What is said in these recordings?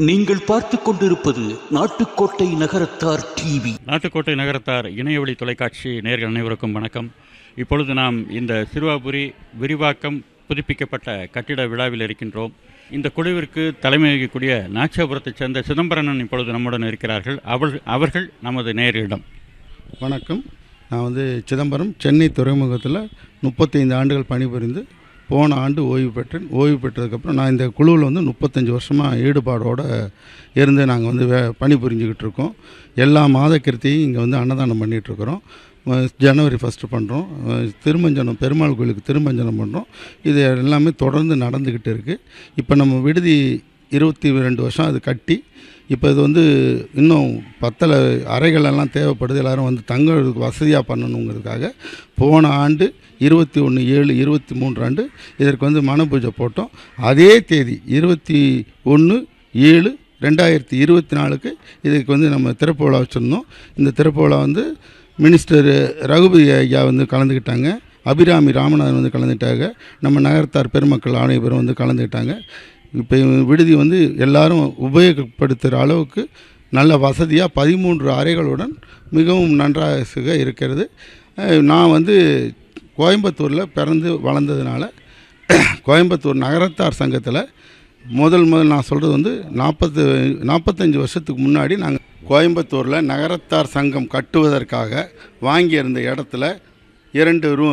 நீங்கள் பார்த்துக் கொண்டிருப்பது நாட்டுக்கோட்டை நகரத்தார் டிவி நாட்டுக்கோட்டை நகரத்தார் இணையவழி தொலைக்காட்சி நேர்கள் அனைவருக்கும் வணக்கம். இப்பொழுது நாம் இந்த சிறுவாபுரி விரிவாக்கம் புதுப்பிக்கப்பட்ட கட்டிட விழாவில் இருக்கின்றோம். இந்த குழுவிற்கு தலைமை வகிக்கக்கூடிய நாச்சியாபுரத்தைச் சேர்ந்த சிதம்பரனன் இப்பொழுது நம்முடன் இருக்கிறார்கள். அவள் அவர்கள் நமது நேரிடம் வணக்கம். நான் வந்து சிதம்பரம் சென்னை துறைமுகத்தில் முப்பத்தைந்து ஆண்டுகள் பணிபுரிந்து போன ஆண்டு ஓய்வு பெற்றேன். ஓய்வு பெற்றதுக்கப்புறம் நான் இந்த குழுவில் வந்து முப்பத்தஞ்சு வருஷமாக ஈடுபாடோடு இருந்து நாங்கள் வந்து வே பணிபுரிஞ்சுக்கிட்டு இருக்கோம். எல்லா மாத கிருத்தியும் இங்கே வந்து அன்னதானம் பண்ணிகிட்ருக்குறோம். ஜனவரி ஃபஸ்ட்டு பண்ணுறோம் திருமஞ்சனம் பெருமாள் கோயிலுக்கு திருமஞ்சனம் பண்ணுறோம் இது எல்லாமே தொடர்ந்து நடந்துக்கிட்டு இருக்குது இப்போ நம்ம விடுதி இருபத்தி ரெண்டு வருஷம் அது கட்டி இப்போ இது வந்து இன்னும் பத்தலை அறைகள் எல்லாம் தேவைப்படுது. எல்லோரும் வந்து தங்குறதுக்கு வசதியாக பண்ணணுங்கிறதுக்காக போன ஆண்டு இருபத்தி ஒன்று ஏழு இருபத்தி மூன்று ஆண்டு இதற்கு வந்து மன பூஜை போட்டோம். அதே தேதி இருபத்தி ஒன்று ஏழு ரெண்டாயிரத்தி இருபத்தி நாலுக்கு இதுக்கு வந்து நம்ம திறப்பு விழா வச்சுருந்தோம். இந்த திறப்பு விழா வந்து மினிஸ்டர் ரகுபதி ஐயா வந்து கலந்துக்கிட்டாங்க. அபிராமி ராமநாதன் வந்து கலந்துக்கிட்டாங்க. நம்ம நகரத்தார் பெருமக்கள் ஆணையபுரம் வந்து கலந்துக்கிட்டாங்க. இப்போ விடுதி வந்து எல்லாரும் உபயோகப்படுத்துகிற அளவுக்கு நல்ல வசதியாக பதிமூன்று அறைகளுடன் மிகவும் நன்றாக இருக்கிறது. நான் வந்து கோயம்புத்தூரில் பிறந்து வளர்ந்ததுனால கோயம்புத்தூர் நகரத்தார் சங்கத்தில் முதல் முதல் நான் சொல்கிறது வந்து நாற்பத்து நாற்பத்தஞ்சு வருஷத்துக்கு முன்னாடி நாங்கள் கோயம்புத்தூரில் நகரத்தார் சங்கம் கட்டுவதற்காக வாங்கியிருந்த இடத்துல இரண்டு ரூ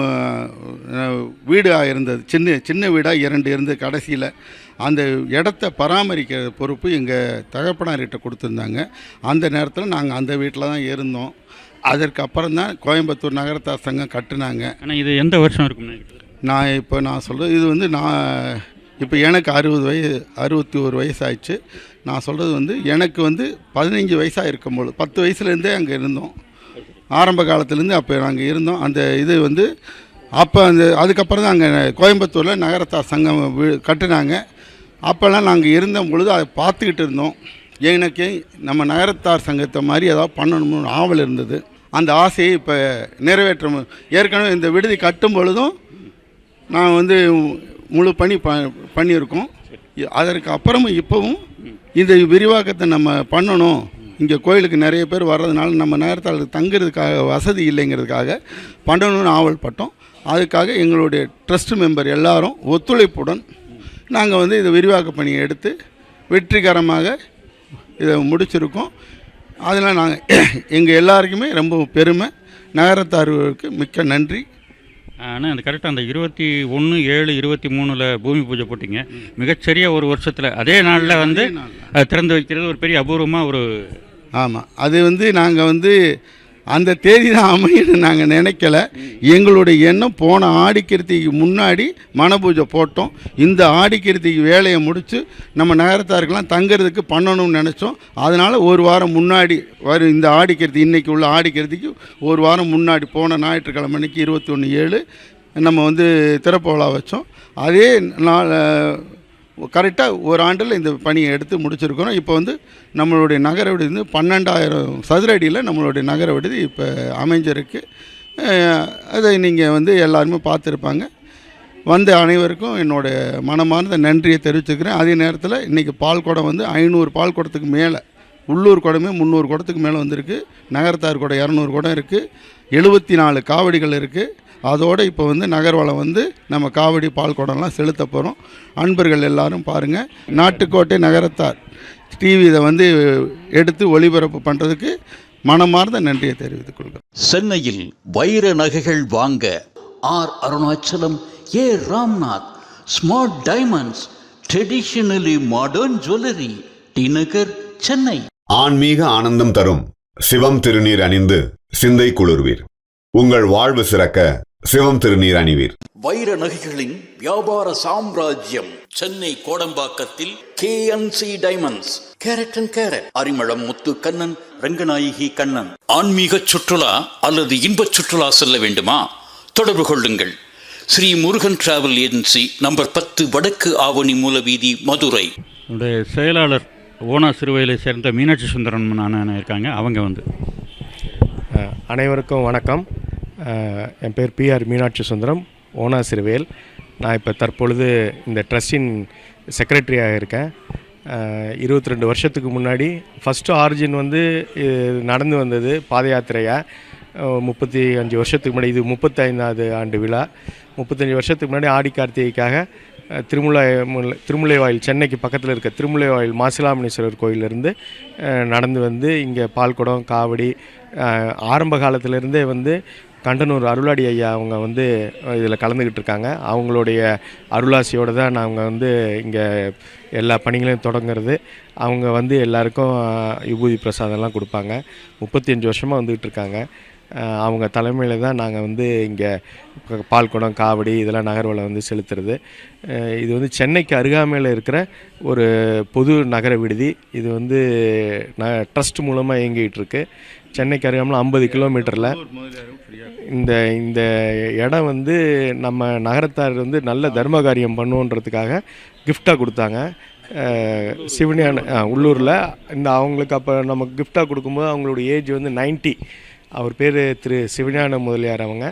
வீடாக இருந்தது. சின்ன சின்ன வீடாக இரண்டு இருந்து கடைசியில். அந்த இடத்த பராமரிக்கிற பொறுப்பு எங்கள் தகப்பனார்கிட்ட கொடுத்துருந்தாங்க. அந்த நேரத்தில் நாங்கள் அந்த வீட்டில் தான் இருந்தோம். அதற்கு அப்புறம் தான் கோயம்புத்தூர் நகரத்தார் சங்கம் கட்டுனாங்க. ஆனால் இது எந்த வருஷம் இருக்கும் நான் இப்போ நான் சொல்கிறது இது வந்து நான் இப்போ எனக்கு அறுபது வயசு அறுபத்தி ஒரு வயசாயிடுச்சு. நான் சொல்கிறது வந்து எனக்கு வந்து பதினஞ்சு வயசாக இருக்கும்போது பத்து வயசுலேருந்தே அங்கே இருந்தோம். ஆரம்ப காலத்துலேருந்து அப்போ நாங்கள் இருந்தோம். அந்த இது வந்து அப்போ அந்த அதுக்கப்புறம் தான் அங்கே கோயம்புத்தூரில் நகரத்தார் சங்கம் கட்டினாங்க. அப்போல்லாம் நாங்கள் இருந்த பொழுது அதை பார்த்துக்கிட்டு இருந்தோம். எனக்கு நம்ம நகரத்தார் சங்கத்தை மாதிரி ஏதாவது பண்ணணும்னு ஆவல் இருந்தது. அந்த ஆசையை இப்போ நிறைவேற்ற ஏற்கனவே இந்த விடுதி கட்டும் பொழுதும் நான் வந்து முழு பணி ப பண்ணியிருக்கோம். அதற்கு அப்புறமும் இப்போவும் இந்த விரிவாக்கத்தை நம்ம பண்ணணும். இங்கே கோயிலுக்கு நிறைய பேர் வர்றதுனால நம்ம நேரத்தில் தங்குறதுக்காக வசதி இல்லைங்கிறதுக்காக பண்ணணும்னு ஆவல்பட்டோம் அதுக்காக எங்களுடைய ட்ரஸ்ட் மெம்பர் எல்லாரும் ஒத்துழைப்புடன் நாங்கள் வந்து இதை விரிவாக்க பணியை எடுத்து வெற்றிகரமாக இதை முடிச்சிருக்கோம். அதனால் நாங்கள் எங்கள் எல்லாருக்குமே ரொம்ப பெருமை. நகரத்தார்களுக்கு மிக்க நன்றி. ஆனால் அந்த கரெக்டாக அந்த இருபத்தி ஒன்று ஏழு இருபத்தி மூணில் பூமி பூஜை போட்டிங்க. மிகச்சரியா ஒரு வருஷத்தில் அதே நாளில் வந்து திறந்து வைக்கிறது ஒரு பெரிய அபூர்வமாக ஒரு ஆமாம் அது வந்து நாங்கள் வந்து அந்த தேதி தான் அமையன்னு நாங்கள் நினைக்கல. எங்களுடைய எண்ணம் போன ஆடிக்கிருத்திக்கு முன்னாடி மனபூஜை போட்டோம். இந்த ஆடிக்கிருத்திக்கு வேலையை முடித்து நம்ம நகரத்தாருக்கெல்லாம் தங்குறதுக்கு பண்ணணும்னு நினச்சோம். அதனால் ஒரு வாரம் முன்னாடி வரும் இந்த ஆடிக்கிருத்தி இன்றைக்கி உள்ள ஆடிக்கிருத்திக்கு ஒரு வாரம் முன்னாடி போன ஞாயிற்றுக்கிழமை அன்னைக்கு இருபத்தி ஒன்று ஏழு நம்ம வந்து திறப்பு விழா வச்சோம். அதே நாள் கரெக்டாக ஒரு ஆண்டில் இந்த பணியை எடுத்து முடிச்சிருக்கிறோம் இப்போ வந்து நம்மளுடைய நகர விடுதி வந்து பன்னெண்டாயிரம் சதுர அடியில் நம்மளுடைய நகர விடுதி இப்போ அமைஞ்சிருக்கு. அதை நீங்கள் வந்து எல்லாருமே பார்த்துருப்பாங்க. வந்த அனைவருக்கும் என்னுடைய மனமார்ந்த நன்றியை தெரிவிச்சுக்கிறேன். அதே நேரத்தில் இன்றைக்கி பால் குடம் வந்து ஐநூறு பால் குடத்துக்கு மேலே உள்ளூர் குடமே முந்நூறு குடத்துக்கு மேலே வந்திருக்கு. நகரத்தார் குடம் இரநூறு குடம் இருக்குது எழுபத்தி நாலு காவடிகள் இருக்குது அதோடு இப்போ வந்து நகர்வலம் வந்து நம்ம காவடி பால் குடம்லாம் செலுத்த போகிறோம் அன்பர்கள் எல்லாரும் பாருங்கள் நாட்டுக்கோட்டை நகரத்தார் டிவி இதை வந்து எடுத்து ஒளிபரப்பு பண்ணுறதுக்கு மனமார்ந்த நன்றியை தெரிவித்துக் கொள்கிறேன் சென்னையில் வைர நகைகள் வாங்க R Arunachalam A Ramnath smart diamonds traditionally modern jewellery T Nagar Chennai. ஆன்மீக ஆனந்தம் தரும் சிவம் திருநீர் அணிந்து சிந்தை குளிர்வீர். உங்கள் வாழ்வு சிறக்க சிவம் திருநீர் அணிவீர் வைர நகைகளின் வியாபார சாம்ராஜ்யம் Chennai கோடம்பாக்கத்தில் KNC diamonds. Carat and carat. Arimalam Muthu Kannan Ranganayaki Kannan. ஆன்மீக சுற்றுலா அல்லது இன்பச் சுற்றுலா செல்ல வேண்டுமா? தொடர்பு கொள்ளுங்கள். Sri Murugan travel agency number பத்து வடக்கு ஆவணி மூலவீதி மதுரை. என்னுடைய செயலாளர் ஓனா சிறுவையிலை சேர்ந்த மீனாட்சி சுந்தரன் அண்ணன் இருக்காங்க. அவங்க வந்து. அனைவருக்கும் வணக்கம். என் பேர் பிஆர் மீனாட்சி சுந்தரம் ஓனா சிறுவேல் நான் இப்போ தற்பொழுது இந்த ட்ரஸ்டின் செக்ரட்டரியாக இருக்கேன். இருபத்தி ரெண்டு வருஷத்துக்கு முன்னாடி ஃபஸ்ட்டு ஆரிஜின் வந்து நடந்து வந்தது பாத யாத்திரையாக முப்பத்தி அஞ்சு வருஷத்துக்கு முன்னாடி இது முப்பத்தைந்தாவது ஆண்டு விழா. முப்பத்தஞ்சு வருஷத்துக்கு முன்னாடி ஆடி கார்த்திகைக்காக திருமுலை திருமுலை வாயில் சென்னைக்கு பக்கத்தில் இருக்க திருமுலை வாயில் மாசிலாமணீஸ்வரர் கோயிலிருந்து நடந்து வந்து இங்கே பால்குடம் காவடி ஆரம்ப காலத்திலேருந்தே வந்து கண்டனூர் அருளாடி ஐயா அவங்க வந்து இதில் கலந்துக்கிட்டு இருக்காங்க. அவங்களுடைய அருளாசியோடு தான் நாங்கள் வந்து இங்கே எல்லா பணிகளையும் தொடங்குறது. அவங்க வந்து எல்லாருக்கும் விபூதி பிரசாதம்லாம் கொடுப்பாங்க. முப்பத்தி அஞ்சு வருஷமாக வந்துக்கிட்டு இருக்காங்க அவங்க தலைமையில் தான் நாங்கள் வந்து இங்கே பால்குடம் காவடி இதெல்லாம் நகர்வலை வந்து செலுத்துறது. இது வந்து சென்னைக்கு அருகாமையில் இருக்கிற ஒரு பொது நகர விடுதி. இது வந்து ந ட்ரஸ்ட் மூலமாக இயங்கிகிட்டு இருக்கு. சென்னைக்கு அருகாமல் ஐம்பது கிலோமீட்டரில் இந்த இந்த இடம் வந்து நம்ம நகரத்தார் வந்து நல்ல தர்ம காரியம் பண்ணுன்றதுக்காக கிஃப்டாக கொடுத்தாங்க. அஹ், சிவனியான உள்ளூரில். இந்த அவங்களுக்கு அப்போ நம்ம கிஃப்டாக கொடுக்கும்போது அவங்களோட ஏஜ் வந்து 90 அவர் பேர் திரு சிவஞான முதலியார் அவங்க.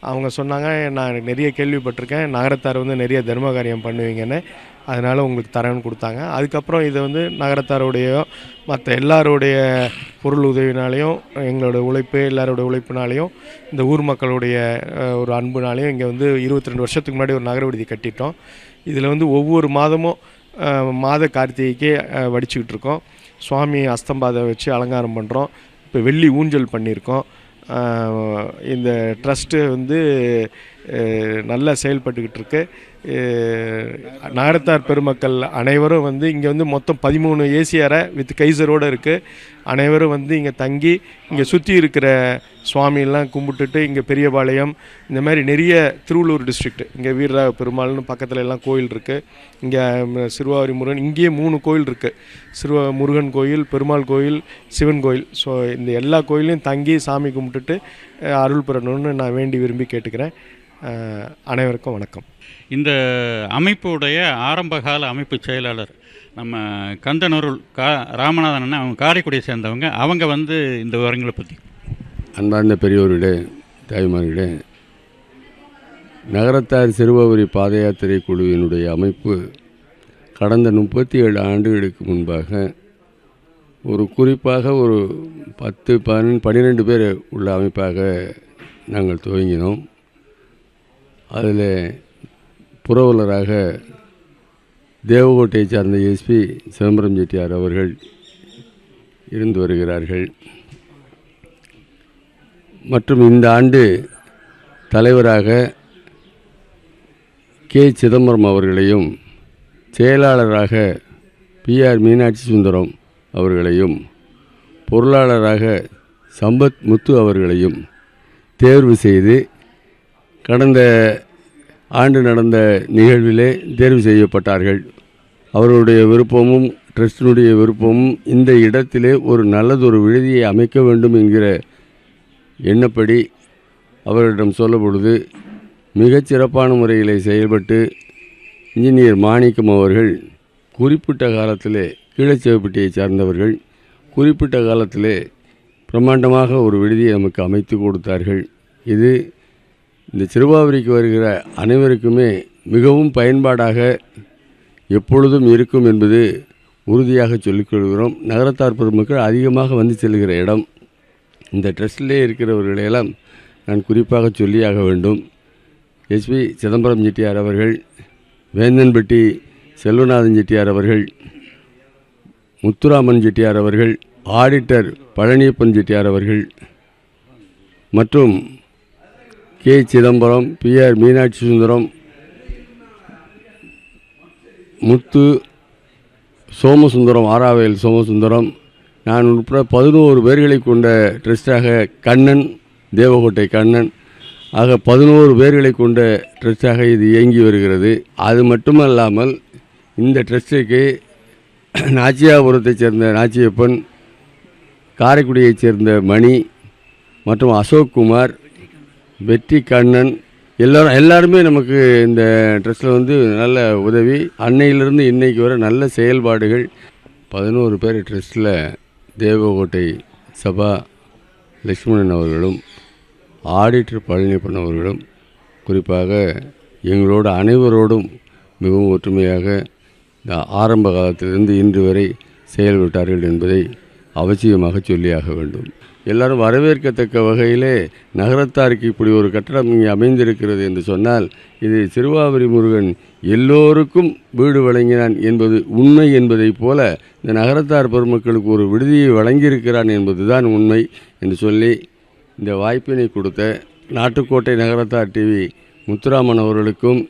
அவங்க சொன்னாங்க நான் நிறைய கேள்விப்பட்டிருக்கேன். நகரத்தார் வந்து நிறைய தர்ம காரியம் பண்ணுவீங்கன்னு. அதனால் உங்களுக்கு தரேன்னு கொடுத்தாங்க. அதுக்கப்புறம் இதை வந்து நகரத்தாருடைய மற்ற எல்லாருடைய பொருள் உதவினாலையும் எங்களோட உழைப்பு எல்லாரோட உழைப்புனாலையும் இந்த ஊர் மக்களுடைய ஒரு அன்புனாலையும் இங்கே வந்து இருபத்தி ரெண்டு வருஷத்துக்கு முன்னாடி ஒரு நகர விடுதி கட்டிட்டோம். இதில் வந்து ஒவ்வொரு மாதமும் மாத கார்த்திகைக்கே வடிச்சுக்கிட்டு இருக்கோம். சுவாமி அஸ்தம்பாதை வச்சு அலங்காரம் பண்ணுறோம் இப்போ வெள்ளி ஊஞ்சல் பண்ணியிருக்கோம். இந்த ட்ரஸ்ட்டு வந்து நல்லா செயல்பட்டுக்கிட்டு இருக்கு நாரத்தார் பெருமக்கள் அனைவரும் வந்து இங்கே வந்து மொத்தம் பதிமூணு ஏசி அறை வித் கைசரோடு இருக்குது அனைவரும் வந்து இங்கே தங்கி இங்கே சுற்றி இருக்கிற சுவாமியெல்லாம் கும்பிட்டுட்டு இங்கே பெரியபாளையம் இந்த மாதிரி நிறைய திருவள்ளூர் டிஸ்ட்ரிக்ட் இங்கே வீரராக பெருமாள்னு பக்கத்தில் எல்லாம் கோயில் இருக்குது இங்கே சிறுவாரி முருகன் இங்கேயே மூணு கோயில் இருக்குது சிறுவ முருகன் கோயில் பெருமாள் கோயில் சிவன் கோயில். ஸோ இந்த எல்லா கோயிலையும் தங்கி சாமி கும்பிட்டுட்டு அருள் பெறணும்னு நான் வேண்டி விரும்பி கேட்டுக்கிறேன். அனைவருக்கும் வணக்கம். இந்த அமைப்புடைய ஆரம்பகால அமைப்பு செயலாளர் நம்ம கந்தனருள் கா ராமநாதன் அவங்க காரைக்குடியை சேர்ந்தவங்க. அவங்க வந்து இந்த விவரங்களை பற்றி அன்பார்ந்த பெரியோர்களே தாய்மார்களே நகரத்தார் சிறுவரி பாத யாத்திரை குழுவினுடைய அமைப்பு கடந்த முப்பத்தி ஏழு ஆண்டுகளுக்கு முன்பாக ஒரு குறிப்பாக ஒரு பத்து பன்னெண்டு பன்னிரெண்டு பேர் உள்ள அமைப்பாக நாங்கள் துவங்கினோம். அதில் புரவலராக தேவகோட்டையை சார்ந்த எஸ்பி சிதம்பரம் செட்டியார் அவர்கள் இருந்து வருகிறார்கள். மற்றும் இந்த ஆண்டு தலைவராக கே. சிதம்பரம் அவர்களையும் செயலாளராக பிஆர் மீனாட்சி சுந்தரம் அவர்களையும் பொருளாளராக சம்பத் முத்து அவர்களையும் தேர்வு செய்து கடந்த ஆண்டு நடந்த நிகழ்விலே தேர்வு செய்யப்பட்டார்கள். அவர்களுடைய விருப்பமும் ட்ரஸ்டினுடைய விருப்பமும் இந்த இடத்திலே ஒரு நல்லதொரு விடுதியை அமைக்க வேண்டும் என்கிற எண்ணப்படி அவர்களிடம் சொல்ல பொழுது மிகச் சிறப்பான முறையில் செயல்பட்டு இன்ஜினியர் மாணிக்கம் அவர்கள் குறிப்பிட்ட காலத்திலே கீழச்சிவப்பட்டியை சார்ந்தவர்கள் குறிப்பிட்ட காலத்திலே பிரம்மாண்டமாக ஒரு விடுதியை நமக்கு அமைத்து கொடுத்தார்கள். இது இந்த திருவாவூரிக்கு வருகிற அனைவருக்குமே மிகவும் பயன்பாடாக எப்பொழுதும் இருக்கும் என்பது உறுதியாக சொல்லிக்கொள்கிறோம் நகரத்தார் பெருமக்கள் அதிகமாக வந்து செல்கிற இடம் இந்த ட்ரஸ்டிலே இருக்கிறவர்களையெல்லாம் நான் குறிப்பாக சொல்லியாக வேண்டும். எஸ்பி சிதம்பரம் செட்டியார் அவர்கள் வேந்தன்பட்டி செல்வநாதன் செட்டியார் அவர்கள் முத்துராமன் செட்டியார் அவர்கள் ஆடிட்டர் பழனியப்பன் செட்டியார் அவர்கள் மற்றும் கே சிதம்பரம் பிஆர் மீனாட்சி சுந்தரம் முத்து சோமசுந்தரம் ஆராவேல் சோமசுந்தரம் நான் உட்பட பதினோரு பேர்களை கொண்ட ட்ரஸ்டாக கண்ணன் தேவகோட்டை கண்ணன் ஆக பதினோரு பேர்களை கொண்ட ட்ரஸ்டாக இது இயங்கி வருகிறது. அது மட்டுமல்லாமல் இந்த ட்ரஸ்ட்டுக்கு நாச்சியாபுரத்தைச் சேர்ந்த நாச்சியப்பன் காரைக்குடியைச் சேர்ந்த மணி மற்றும் அசோக் குமார் வெற்றி கண்ணன் எல்லோரும் எல்லாருமே நமக்கு இந்த ட்ரெஸ்ஸில் வந்து நல்ல உதவி. அன்னையிலிருந்து இன்றைக்கு வர நல்ல செயல்பாடுகள். பதினோரு பேர் ட்ரெஸ்ஸில் தேவகோட்டை சபா லக்ஷ்மணன் அவர்களும் ஆடிட்டர் பழனியப்பன் அவர்களும் குறிப்பாக எங்களோட அனைவரோடும் மிகவும் ஒற்றுமையாக இந்த ஆரம்ப காலத்திலிருந்து இன்று வரை செயல்பட்டார்கள் என்பதை அவசியமாக சொல்லியாக வேண்டும். எல்லாரும் வரவேற்கத்தக்க வகையிலே நகரத்தாருக்கு இப்படி ஒரு கட்டடம் இங்கே அமைந்திருக்கிறது என்று சொன்னால் இது திருவாவரி முருகன் எல்லோருக்கும் வீடு வழங்கினான் என்பது உண்மை என்பதைப் போல இந்த நகரத்தார் பெருமக்களுக்கு ஒரு விடுதியை வழங்கியிருக்கிறான் என்பதுதான் உண்மை என்று சொல்லி இந்த வாய்ப்பினை கொடுத்த நாட்டுக்கோட்டை நகரத்தார் டிவி முத்துராமன் அவர்களுக்கும்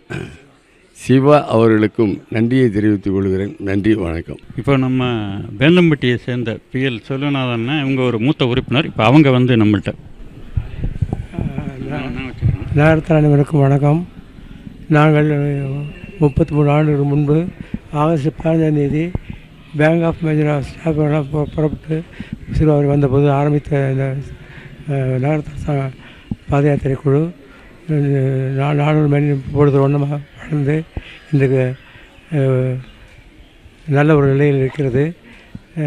சிவா அவர்களுக்கும் நன்றியை தெரிவித்துக் கொள்கிறேன். நன்றி வணக்கம். இப்போ நம்ம வேந்தம்பட்டியை சேர்ந்த பிஎல் செல்வநாதன் இவங்க ஒரு மூத்த உறுப்பினர். இப்போ அவங்க வந்து நம்மள்கிட்ட நேரத்தில் அனைவருக்கும் வணக்கம். நாங்கள் முப்பத்தி மூணு ஆண்டுகளுக்கு முன்பு ஆகஸ்ட் பதினஞ்சாம் தேதி பேங்க் ஆஃப் மெஜரா ஸ்டாஃப் புறப்பட்டு சிறுவாரி வந்தபோது ஆரம்பித்த இந்த ச- பாத யாத்திரை குழு. நானூறு மணி பொழுது ஒன்றமாக இருந்து இந்த நல்ல ஒரு நிலையில் இருக்கிறது.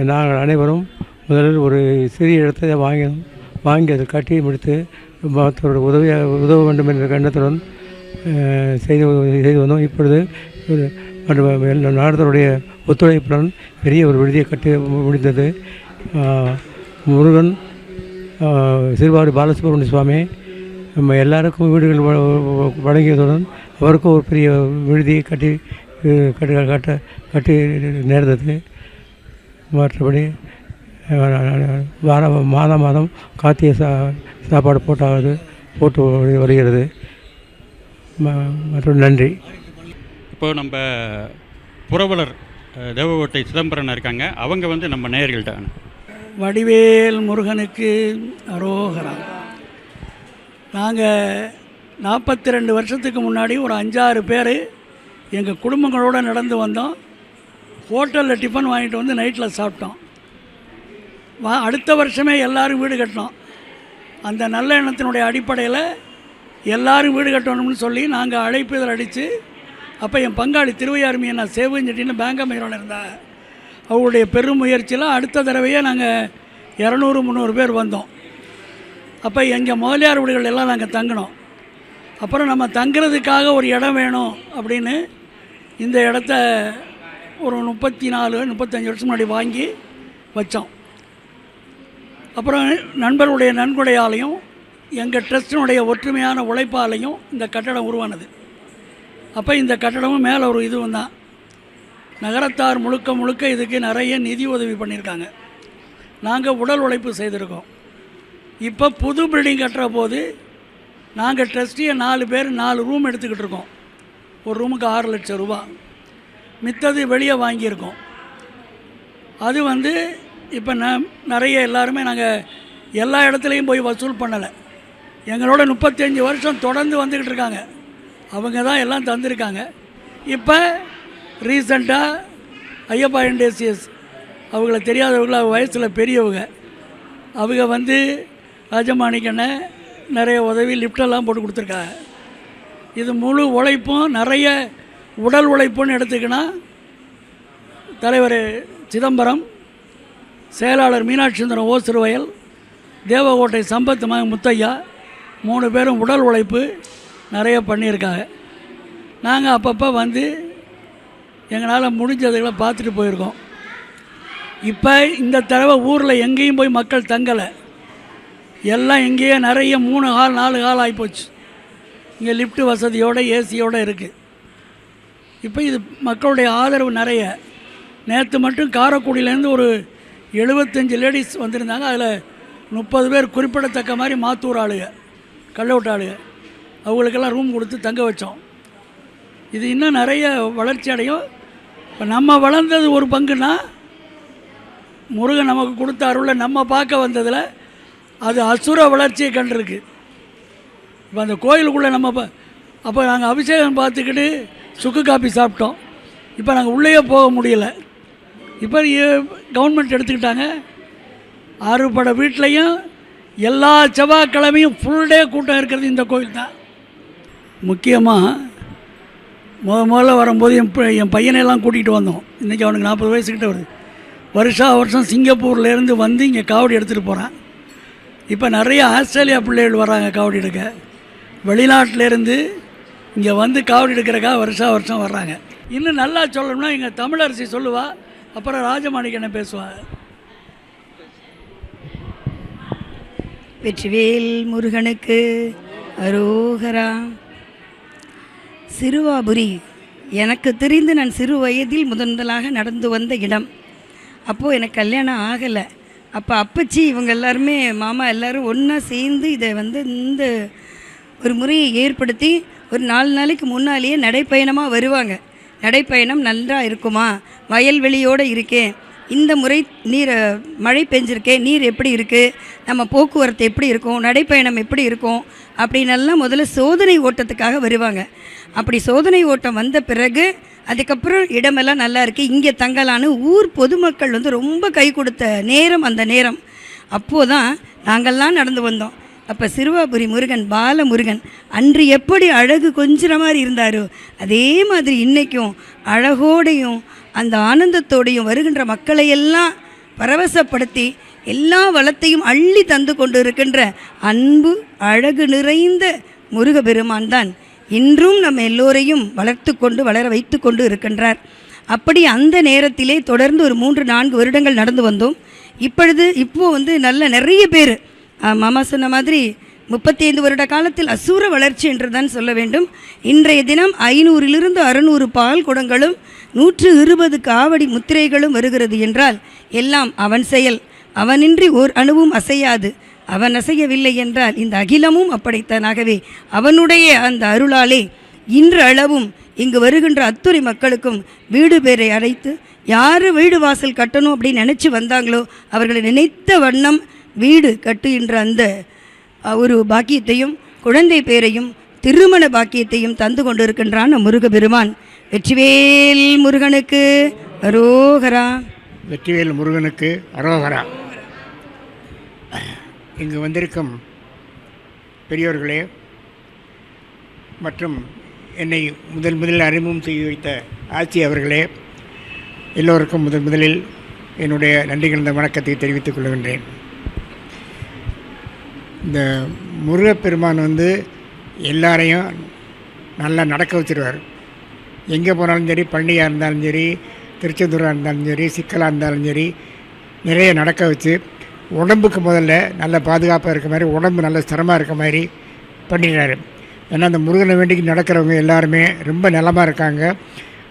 நாங்கள் அனைவரும் முதலில் ஒரு சிறிய இடத்தை வாங்கி வாங்கி அதை கட்டி முடித்து மற்றவருடைய உதவியாக உதவ வேண்டும் என்ற எண்ணத்துடன் செய்து செய்து வந்தோம். இப்பொழுது மற்றும் எல்லா ஒத்துழைப்புடன் பெரிய ஒரு விடுதியை கட்டி முடிந்தது. முருகன் அஹ், சிறுவாரி பாலசுப்ரமணிய சுவாமி நம்ம எல்லாருக்கும் வீடுகள் வழங்கியதுடன் அவருக்கும் ஒரு பெரிய விடுதியை கட்டி கட்டி கட்ட கட்டி நேர்ந்தது. மற்றபடி வார மாதம் மாதம் கார்த்திகை சா சாப்பாடு போட்டாவது போட்டு வரு- வருகிறது. ம- மற்றும் நன்றி. இப்போ நம்ம புரவலர் தேவகோட்டை சிதம்பரம் இருக்காங்க. அவங்க வந்து நம்ம நேயர்கள்ட்ட. வடிவேல் முருகனுக்கு அரோகரா. நாங்கள் நாற்பத்தி ரெண்டு வருஷத்துக்கு முன்னாடி ஒரு அஞ்சாறு பேர் எங்கள் குடும்பங்களோடு நடந்து வந்தோம். ஹோட்டலில் டிஃபன் வாங்கிட்டு வந்து நைட்டில் சாப்பிட்டோம். வா அடுத்த வருஷமே எல்லாரும் வீடு கட்டினோம். அந்த நல்ல எண்ணத்தினுடைய அடிப்படையில் எல்லோரும் வீடு கட்டணும்னு சொல்லி நாங்கள் அழைப்புதல் அடித்து அப்போ என் பங்காளி திருவையாறுமையை நான் சேவஞ்செட்டின்னு பேங்க் அமைரோட இருந்தால் அவருடைய பெரும் முயற்சியில் அடுத்த தடவையே நாங்கள் இரநூறு முந்நூறு பேர் வந்தோம். அப்போ எங்கள் முதலியார் வீடுகள் எல்லாம் நாங்கள் தங்கினோம். அப்புறம் நம்ம தங்குறதுக்காக ஒரு இடம் வேணும் அப்படின்னு இந்த இடத்த ஒரு முப்பத்தி நாலு முப்பத்தஞ்சு வருஷம் முன்னாடி வாங்கி வச்சோம். அப்புறம் நண்பர்களுடைய நன்கொடையாலையும் எங்கள் ட்ரஸ்டினுடைய ஒற்றுமையான உழைப்பாலையும் இந்த கட்டடம் உருவானது. அப்போ இந்த கட்டடமும் மேலே ஒரு இதுவும் தான். நகரத்தார் முழுக்க முழுக்க இதுக்கு நிறைய நிதி உதவி பண்ணியிருக்காங்க. நாங்கள் உடல் உழைப்பு செய்திருக்கோம். இப்போ புது பில்டிங் கட்டுற போது நாங்கள் ட்ரஸ்டியை நாலு பேர் நாலு ரூம் எடுத்துக்கிட்டு இருக்கோம். ஒரு ரூமுக்கு ஆறு லட்சம் ரூபா. மித்தது வெளியே வாங்கியிருக்கோம். அது வந்து இப்போ ந நிறைய எல்லாருமே நாங்கள் எல்லா இடத்துலையும் போய் வசூல் பண்ணலை. எங்களோட முப்பத்தஞ்சு வருஷம் தொடர்ந்து வந்துக்கிட்டு இருக்காங்க. அவங்க தான் எல்லாம் தந்திருக்காங்க. இப்போ ரீசண்டாக ஐயப்பா இண்டஸ்ட்ரியஸ் அவங்கள தெரியாதவங்கள வயசில் பெரியவங்க. அவங்க வந்து ராஜமாணிக்கண்ணை நிறைய உதவி லிஃப்டெல்லாம் போட்டு கொடுத்துருக்காங்க. இது முழு உழைப்பும் நிறைய உடல் உழைப்புன்னு எடுத்துக்கினா தலைவர் சிதம்பரம் செயலாளர் மீனாட்சி சுந்தரம் ஓ சிறுவயல் தேவகோட்டை சம்பத் மக முத்தையா மூணு பேரும் உடல் உழைப்பு நிறைய பண்ணியிருக்காங்க. நாங்கள் அப்பப்போ வந்து எங்களால் முடிஞ்சதுகளை பார்த்துட்டு போயிருக்கோம். இப்போ இந்த தடவை ஊரில் எங்கேயும் போய் மக்கள் தங்கலை. எல்லாம் இங்கேயே நிறைய மூணு ஹால் நாலு ஹால் ஆகிப்போச்சு இங்கே லிஃப்ட் வசதியோடு ஏசியோடு இருக்குது இப்போ இது மக்களுடைய ஆதரவு நிறைய. நேற்று மட்டும் காரக்குடியிலேருந்து ஒரு எழுபத்தஞ்சு லேடிஸ் வந்திருந்தாங்க. அதில் முப்பது பேர் குறிப்பிடத்தக்க மாதிரி மாத்தூர் ஆளுங்க கள்ளவுட்டு ஆளுங்க. அவங்களுக்கெல்லாம் ரூம் கொடுத்து தங்க வச்சோம். இது இன்னும் நிறைய வளர்ச்சி அடையும். இப்போ நம்ம வளர்ந்தது ஒரு பங்குன்னா முருகன் நமக்கு கொடுத்த அருளை நம்ம பார்க்க வந்ததில் அது அசுர வளர்ச்சியை கண்டிருக்கு. இப்போ அந்த கோயிலுக்குள்ளே நம்ம இப்போ அப்போ நாங்கள் அபிஷேகம் பார்த்துக்கிட்டு சுக்கு காப்பி சாப்பிட்டோம். இப்போ நாங்கள் உள்ளேயே போக முடியல. இப்போ கவர்மெண்ட் எடுத்துக்கிட்டாங்க. அறுபட வீட்லேயும் எல்லா செவ்வாய்க்கிழமையும் ஃபுல் டே கூட்டம் இருக்கிறது இந்த கோயில் தான். முக்கியமாக முத முதல்ல வரும்போது என் என் பையனையெல்லாம் கூட்டிகிட்டு வந்தோம். இன்றைக்கி அவனுக்கு நாற்பது வயசுக்கிட்ட வருது. வருஷா வருஷம் சிங்கப்பூர்லேருந்து வந்து இங்கே காவடி எடுத்துகிட்டு போகிறான் இப்போ நிறைய ஆஸ்திரேலியா பிள்ளைகள் வராங்க காவடி எடுக்க. வெளிநாட்டிலேருந்து இங்கே வந்து காவடி எடுக்கிறக்காக வருஷா வருஷம் வர்றாங்க. இன்னும் நல்லா சொல்லணும்னா எங்கள் தமிழரசி சொல்லுவா அப்புறம் ராஜமாணிக்கண்ணன் பேசுவாள் வெற்றிவேல் முருகனுக்கு அரோகரா. சிறுவாபுரி எனக்கு தெரிந்து நான் சிறு வயதில் முதன் முதலாக நடந்து வந்த இடம். அப்போது எனக்கு கல்யாணம் ஆகலை. அப்போ அப்பச்சி இவங்க எல்லாருமே மாமா எல்லோரும் ஒன்றா சேர்ந்து இதை வந்து இந்த ஒரு முறையை ஏற்படுத்தி ஒரு நாலு நாளைக்கு முன்னாலேயே நடைப்பயணமாக வருவாங்க. நடைப்பயணம் நன்றாக இருக்குமா? வயல்வெளியோடு இருக்கேன். இந்த முறை நீர் மழை பெஞ்சிருக்கே நீர் எப்படி இருக்குது நம்ம போக்குவரத்து எப்படி இருக்கும்? நடைப்பயணம் எப்படி இருக்கும்? அப்படின்னெல்லாம் முதல்ல சோதனை ஓட்டத்துக்காக வருவாங்க. அப்படி சோதனை ஓட்டம் வந்த பிறகு அதுக்கப்புறம் இடமெல்லாம் நல்லா இருக்குது இங்கே தங்கலான்னு ஊர் பொதுமக்கள் வந்து ரொம்ப கை கொடுத்த நேரம் அந்த நேரம். அப்போது தான் நாங்கள்லாம் நடந்து வந்தோம். அப்போ சிறுவாபுரி முருகன் பாலமுருகன் அன்று எப்படி அழகு கொஞ்சிற மாதிரி இருந்தாரோ அதே மாதிரி இன்றைக்கும் அழகோடையும் அந்த ஆனந்தத்தோடையும் வருகின்ற மக்களையெல்லாம் பரவசப்படுத்தி எல்லா வளத்தையும் அள்ளி தந்து கொண்டு இருக்கின்ற அன்பு அழகு நிறைந்த முருகபெருமான் தான் இன்றும் நம்ம எல்லோரையும் வளர்த்து கொண்டு வளர வைத்து கொண்டு இருக்கின்றார். அப்படி அந்த நேரத்திலே தொடர்ந்து ஒரு மூன்று நான்கு வருடங்கள் நடந்து வந்தோம். இப்பொழுது இப்போது வந்து நல்ல நிறைய பேர் மாமா சொன்ன மாதிரி முப்பத்தி ஐந்து வருட காலத்தில் அசூர வளர்ச்சி என்று தான் சொல்ல வேண்டும். இன்றைய தினம் ஐநூறிலிருந்து அறுநூறு பால் குடங்களும் நூற்று இருபது காவடி முத்திரைகளும் வருகிறது என்றால் எல்லாம் அவன் செயல். அவனின்றி ஓர் அணுவும் அசையாது. அவன் அசையவில்லை என்றால் இந்த அகிலமும் அப்படித்தானாகவே. அவனுடைய அந்த அருளாலே இன்று அளவும் இங்கு வருகின்ற அத்துறை மக்களுக்கும் வீடு பேரை அழைத்து யார் வீடு வாசல் கட்டணும் அப்படின்னு நினச்சி வந்தாங்களோ அவர்களை நினைத்த வண்ணம் வீடு கட்டுகின்ற அந்த ஒரு பாக்கியத்தையும் குழந்தை பேரையும் திருமண பாக்கியத்தையும் தந்து கொண்டிருக்கின்றான் முருகபெருமான். வெற்றிவேல் முருகனுக்கு அரோகரா. வெற்றிவேல் முருகனுக்கு அரோகரா. இங்கு வந்திருக்கும் பெரியோர்களே மற்றும் என்னை முதல் முதலில் அறிமுகம் செய்து வைத்த ஆட்சி அவர்களே எல்லோருக்கும் முதன் முதலில் என்னுடைய நன்றி கலந்த வணக்கத்தை தெரிவித்துக் கொள்கின்றேன். இந்த முருகப்பெருமான் வந்து எல்லாரையும் நல்லா நடக்க வச்சிருவார். எங்கே போனாலும் சரி பழனியாக இருந்தாலும் சரி திருச்செந்தூராக இருந்தாலும் சரி சிக்கலாக இருந்தாலும் சரி நிறைய நடக்க வச்சு உடம்புக்கு முதல்ல நல்ல பாதுகாப்பாக இருக்க மாதிரி உடம்பு நல்ல ஸ்திரமாக இருக்க மாதிரி பண்ணிடுறாரு. ஏன்னா அந்த முருகனை வேண்டிக்கு நடக்கிறவங்க எல்லாருமே ரொம்ப நலமாக இருக்காங்க.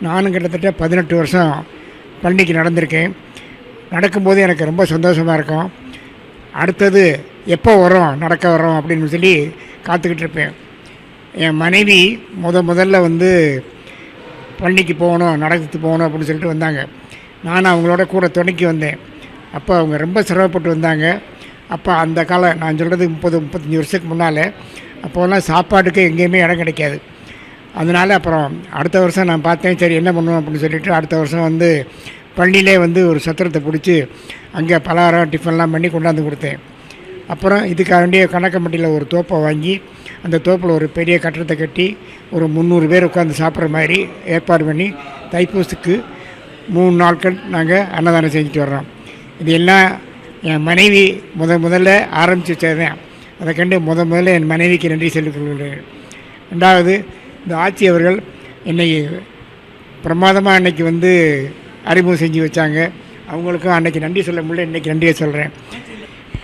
நானும் கிட்டத்தட்ட பதினெட்டு வருஷம் பழனிக்கு நடந்திருக்கேன். நடக்கும்போது எனக்கு ரொம்ப சந்தோஷமாக இருக்கும். அடுத்தது எப்போ வரோம் நடக்க வரோம் அப்படின்னு சொல்லி காத்துக்கிட்டு இருப்பேன். என் மனைவி முத முதல்ல வந்து பழனிக்கு போகணும் நடந்து போகணும் அப்படின்னு சொல்லிட்டு வந்தாங்க. நான் அவங்களோட கூட துணைக்கி வந்தேன். அப்போ அவங்க ரொம்ப சிரமப்பட்டு வந்தாங்க. அப்போ அந்த காலம் நான் சொல்கிறது முப்பது முப்பத்தஞ்சு வருஷத்துக்கு முன்னால் அப்போல்லாம் சாப்பாட்டுக்கு எங்கேயுமே இடம் கிடைக்காது. அதனால் அப்புறம் அடுத்த வருஷம் நான் பார்த்தேன் சரி என்ன பண்ணுவோம் அப்படின்னு சொல்லிட்டு அடுத்த வருஷம் வந்து பள்ளியிலே வந்து ஒரு சத்திரத்தை பிடிச்சி அங்கே பலகாரம் டிஃபன்லாம் பண்ணி கொண்டாந்து கொடுத்தேன். அப்புறம் இதுக்காக வேண்டிய கணக்கம்பட்டியில் ஒரு தோப்பை வாங்கி அந்த தோப்பில் ஒரு பெரிய கட்டடத்தை கட்டி ஒரு முந்நூறு பேர் உட்காந்து சாப்பிட்ற மாதிரி ஏற்பாடு பண்ணி தைப்பூசத்துக்கு மூணு நாட்கள் நாங்கள் அன்னதானம் செஞ்சுட்டு வர்றோம். இது எல்லாம் என் மனைவி முத முதல்ல ஆரம்பித்து வச்சதுதான் அதை கண்டு முத முதல்ல என் மனைவிக்கு நன்றி சொல்லிக் கொள்கிறேன் ரெண்டாவது இந்த ஆட்சி அவர்கள் என்னை பிரமாதமாக அன்னைக்கு வந்து அறிமுகம் செஞ்சு வச்சாங்க. அவங்களுக்கும் அன்னைக்கு நன்றி சொல்ல முடியல இன்றைக்கி நன்றியை சொல்கிறேன்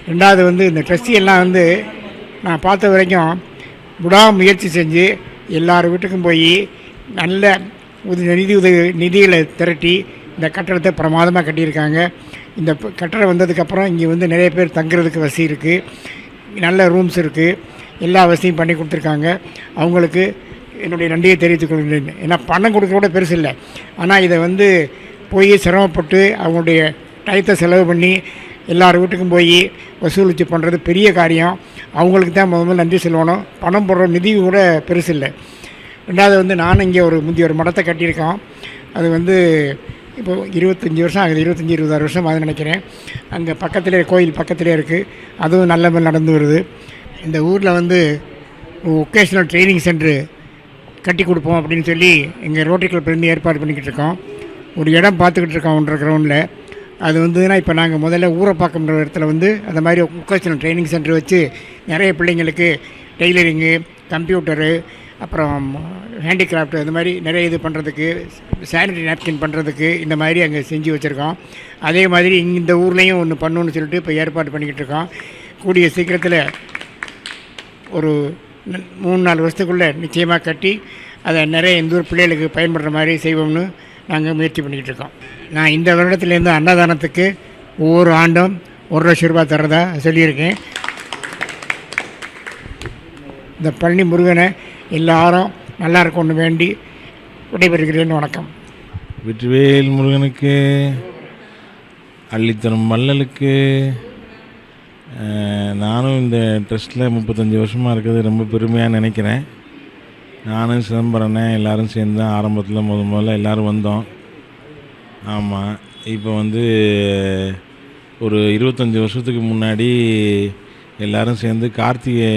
ரெண்டாவது வந்து இந்த ட்ரஸ்டி எல்லாம் வந்து நான் பார்த்த வரைக்கும் விடாமுயற்சி செஞ்சு எல்லார் வீட்டுக்கும் போய் நல்ல உத நிதி உதவி நிதிகளை திரட்டி இந்த கட்டடத்தை பிரமாதமாக கட்டியிருக்காங்க. இந்த கட்டடம் வந்ததுக்கப்புறம் இங்கே வந்து நிறைய பேர் தங்குறதுக்கு வசதி இருக்குது நல்ல ரூம்ஸ் இருக்குது எல்லா வசதியும் பண்ணி கொடுத்துருக்காங்க. அவங்களுக்கு என்னுடைய நன்றியை தெரிவித்துக் கொள்கிறேன். ஏன்னா பணம் கொடுக்க கூட பெருசு இல்லை. ஆனால் இதை வந்து போய் சிரமப்பட்டு அவங்களுடைய டயத்தை செலவு பண்ணி எல்லார் வீட்டுக்கும் போய் வசூலித்து பண்ணுறது பெரிய காரியம். அவங்களுக்கு தான் முதல்ல நன்றி சொல்லணும். பணம் போடுற நிதி கூட பெருசு இல்லை. ரெண்டாவது வந்து நானும் இங்கே ஒரு முந்தைய ஒரு மடத்தை கட்டியிருக்கோம். அது வந்து இப்போ இருபத்தஞ்சி வருஷம் ஆகுது இருபத்தஞ்சி இருபதாறு வருஷம் ஆகுது நினைக்கிறேன். அங்கே பக்கத்திலே கோயில் பக்கத்திலே இருக்குது அதுவும் நல்ல மாதிரி நடந்து வருது. இந்த ஊரில் வந்து ஒகேஷ்னல் ட்ரைனிங் சென்டரு கட்டி கொடுப்போம் அப்படின்னு சொல்லி எங்கள் ரோட்டரி கிளப்லேருந்து ஏற்பாடு பண்ணிக்கிட்டு இருக்கோம். ஒரு இடம் பார்த்துக்கிட்டு இருக்கோம் ஒன்றரை கிரவுண்டில் அது வந்துன்னா இப்போ நாங்கள் முதல்ல ஊரப்பாக்கம்ன்ற இடத்துல வந்து அந்த மாதிரி ஒகேஷ்னல் ட்ரைனிங் சென்டர் வச்சு நிறைய பிள்ளைங்களுக்கு டெய்லரிங்கு கம்ப்யூட்டரு அப்புறம் ஹேண்டிகிராஃப்ட் இந்த மாதிரி நிறைய இது பண்ணுறதுக்கு சானிட்டரி நாப்கின் பண்ணுறதுக்கு இந்த மாதிரி அங்கே செஞ்சு வச்சுருக்கோம். அதே மாதிரி இந்த ஊர்லேயும் ஒன்று பண்ணணும்னு சொல்லிட்டு இப்போ ஏற்பாடு பண்ணிக்கிட்டு இருக்கோம். கூடிய சீக்கிரத்தில் ஒரு மூணு நாலு வருஷத்துக்குள்ளே நிச்சயமாக கட்டி அதை நிறைய இந்த ஊர் பிள்ளைகளுக்கு பயன்படுற மாதிரி செய்வோம்னு நாங்கள் முயற்சி பண்ணிக்கிட்டு இருக்கோம். நான் இந்த வருடத்துலேருந்து அன்னதானத்துக்கு ஒவ்வொரு ஆண்டும் ஒரு லட்சம் ரூபாய் தர்றதா சொல்லியிருக்கேன். இந்த பழனி முருகனை எல்லாரும் நல்லா இருக்கணும்னு வேண்டி விடைபெறுகிறேன். வணக்கம். வெற்றிவேல் முருகனுக்கு அள்ளித்தரும் மல்லலுக்கு நானும் இந்த ட்ரஸ்ட்டில் முப்பத்தஞ்சு வருஷமாக இருக்கிறது ரொம்ப பெருமையாக நினைக்கிறேன். நானும் சிதம்பரனே எல்லோரும் சேர்ந்து தான் ஆரம்பத்தில் முத முதல்ல எல்லோரும் வந்தோம். ஆமாம் இப்போ வந்து ஒரு இருபத்தஞ்சி வருஷத்துக்கு முன்னாடி எல்லாரும் சேர்ந்து கார்த்திகை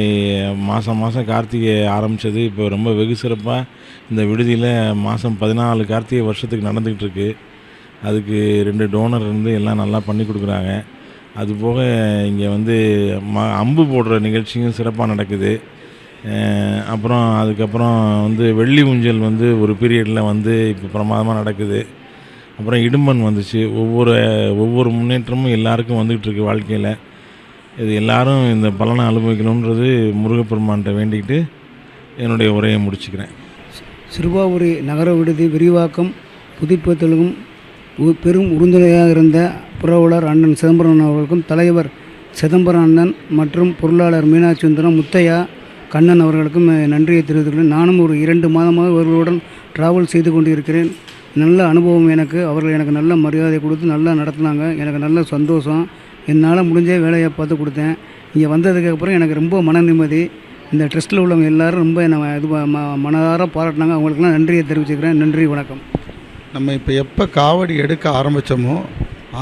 மாதம் மாதம் கார்த்திகை ஆரம்பித்தது இப்போ ரொம்ப வெகு சிறப்பாக இந்த விடுதியில் மாதம் பதினாலு கார்த்திகை வருஷத்துக்கு நடந்துக்கிட்டு இருக்கு. அதுக்கு ரெண்டு டோனர் இருந்து எல்லாம் நல்லா பண்ணி கொடுக்குறாங்க. அதுபோக இங்கே வந்து ம அம்பு போடுற நிகழ்ச்சியும் சிறப்பாக நடக்குது. அப்புறம் அதுக்கப்புறம் வந்து வெள்ளி ஊஞ்சல் வந்து ஒரு பீரியடில் வந்து இப்போ பிரமாதமாக நடக்குது. அப்புறம் இடும்பன் வந்துச்சு. ஒவ்வொரு ஒவ்வொரு முன்னேற்றமும் எல்லாருக்கும் வந்துக்கிட்டு இருக்கு வாழ்க்கையில். இது எல்லாரும் இந்த பலனை அனுபவிக்கணுன்றது முருகப்பெருமான்கிட்ட வேண்டிக்கிட்டு என்னுடைய உரையை முடிச்சுக்கிறேன். சிறுபாபுரி நகர விடுதி விரிவாக்கம் புதுப்பித்தலுக்கும் பெரும் உறுதுணையாக இருந்த புரவலர் அண்ணன் சிதம்பரம் அவர்களுக்கும் தலைவர் சிதம்பரம் அண்ணன் மற்றும் பொருளாளர் மீனாட்சி சுந்தரம் முத்தையா கண்ணன் அவர்களுக்கும் நன்றியை தெரிவித்துக்கிறேன் நானும் ஒரு இரண்டு மாதமாக இவர்களுடன் டிராவல் செய்து கொண்டிருக்கிறேன். நல்ல அனுபவம் எனக்கு. அவர்கள் எனக்கு நல்ல மரியாதை கொடுத்து நல்லா நடத்துனாங்க. எனக்கு நல்ல சந்தோஷம். என்னால் முடிஞ்ச வேலையை பார்த்து கொடுத்தேன். இங்கே வந்ததுக்கப்புறம் எனக்கு ரொம்ப மன நிம்மதி. இந்த ட்ரஸ்ட்டில் உள்ளவங்க எல்லாரும் ரொம்ப என்னை இது ம- மனதார பாராட்டினாங்க. அவங்களுக்குலாம் நன்றியை தெரிவிச்சுக்கிறேன். நன்றி வணக்கம். நம்ம இப்போ எப்போ காவடி எடுக்க ஆரம்பித்தோமோ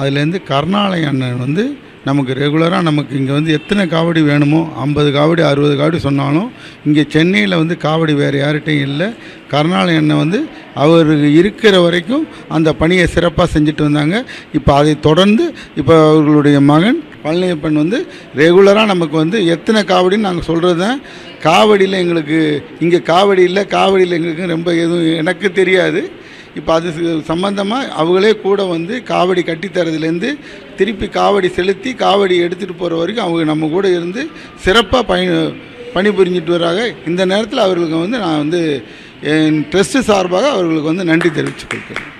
அதுலேருந்து கருணாலய அண்ணன் வந்து நமக்கு ரெகுலராக நமக்கு இங்கே வந்து எத்தனை காவடி வேணுமோ ஐம்பது காவடி அறுபது காவடி சொன்னாலும் இங்கே சென்னையில் வந்து காவடி வேறு யார்கிட்டையும் இல்லை. கருணாநிதி அண்ணன் வந்து அவர் இருக்கிற வரைக்கும் அந்த பணியை சிறப்பாக செஞ்சுட்டு வந்தாங்க. இப்போ அதை தொடர்ந்து இப்போ அவர்களுடைய மகன் பழனியப்பன் வந்து ரெகுலராக நமக்கு வந்து எத்தனை காவடின்னு நாங்கள் சொல்கிறது தான் காவடியில் எங்களுக்கு இங்கே காவடி இல்லை காவடியில் எங்களுக்கு ரொம்ப எதுவும் எனக்கு தெரியாது. இப்போ அது சம்மந்தமாக அவங்களே கூட வந்து காவடி கட்டி தரதுலேருந்து திருப்பி காவடி செலுத்தி காவடி எடுத்துகிட்டு போகிற வரைக்கும் அவங்க நம்ம கூட இருந்து சிறப்பாக பணி பணிபுரிஞ்சிட்டு வராங்க. இந்த நேரத்தில் அவர்களுக்கு வந்து நான் வந்து என் ட்ரஸ்ட்டு சார்பாக அவர்களுக்கு வந்து நன்றி தெரிவித்துக் கொள்கிறேன்.